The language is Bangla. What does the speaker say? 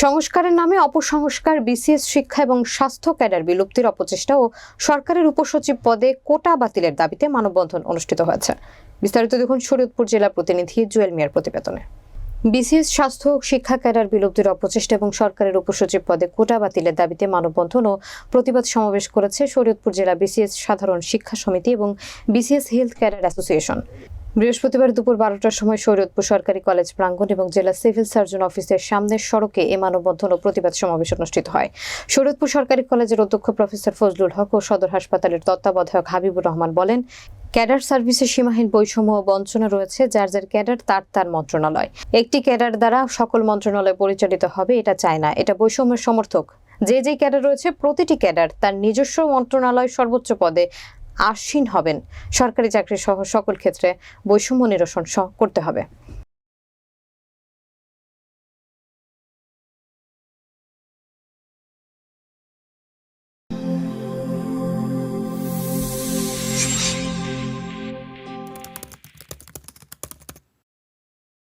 সংস্কারের নামে অপসংস্কার, বিসিএস শিক্ষা এবং স্বাস্থ্য ক্যাডার বিলুপ্তির অপচেষ্টা ও সরকারের উপসচিব পদে কোটা বাতিলের দাবিতে মানববন্ধন অনুষ্ঠিত হয়েছে। বিস্তারিত দেখুন শরীয়তপুর জেলা প্রতিনিধি জুয়েল মিয়ার প্রতিবেদনে। বিসিএস স্বাস্থ্য শিক্ষা ক্যাডার বিলুপ্তির অপচেষ্টা এবং সরকারের উপসচিব পদে কোটা বাতিলের দাবিতে মানববন্ধন ও প্রতিবাদ সমাবেশ করেছে শরীয়তপুর জেলা বিসিএস সাধারণ শিক্ষা সমিতি এবং বিসিএস হেলথ ক্যাডার অ্যাসোসিয়েশন। বৃহস্পতিবার দুপুর বারোটার সময় শরীয়তপুর সরকারি কলেজ প্রাঙ্গণ এবং জেলা সিভিল সার্জন অফিসের সামনের সড়কে এ মানববন্ধন ও প্রতিবাদ সমাবেশ অনুষ্ঠিত হয়। শরীয়তপুর সরকারি কলেজের অধ্যক্ষ প্রফেসর ফজলুল হক ও সদর হাসপাতালের তত্ত্বাবধায়ক হাবিবুর রহমান বলেন, ক্যাডার সার্ভিসের সীমাহীন বৈষম্য ও বঞ্চনা রয়েছে, যার যার ক্যাডার তার তার মন্ত্রণালয়। একটি ক্যাডার দ্বারা সকল মন্ত্রণালয় পরিচালিত হবে, এটা চায় না, এটা বৈষম্যের সমর্থক। যে যে ক্যাডার রয়েছে, প্রতিটি ক্যাডার তার নিজস্ব মন্ত্রণালয় সর্বোচ্চ পদে আসীন হবেন। সরকারি চাকরি সহ সকল ক্ষেত্রে বৈষম্য নিরসন সহ করতে হবে।